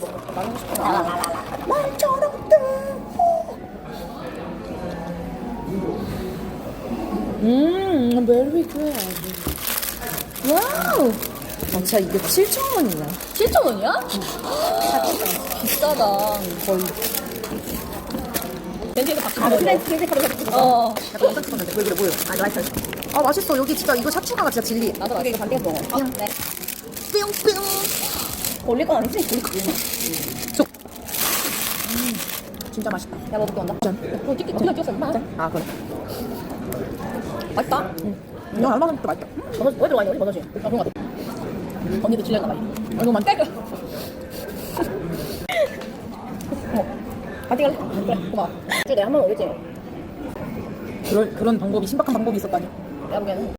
말하고. 말처럼 뜨고. 음, 베리 굿. 와우. 아, 진짜 이게 7,000원이야. 7,000원이야? 비싸다. 거의. 아. 어. 약간 보여, 보여. 아, 맛있어. 아, 맛있어. 여기 진짜 이거 샤추가가 진짜 진리. 나도 이거 반대에서 먹어. 네. 뿅뿅. 올릴 건 아니지? 올릴 거 쏙. 음, 진짜 맛있다. 야, 먹을 게 온다. 짠. 어, 찍기, 찍기 찍었어. 임마. 아, 그래. 맛있다. 응. 안 먹으면 또 맛있다. 버섯, 어디 들어가 있니? 버섯이. 아, 그런 거 같아. 언니도 질렸나 봐. 아, 이거 많다. 어. 같이 갈래? 그래, 고마워. 줄 내가 한 번 올리지. 그런, 그런 방법이, 신박한 방법이 있었다니. 내가 보기에는.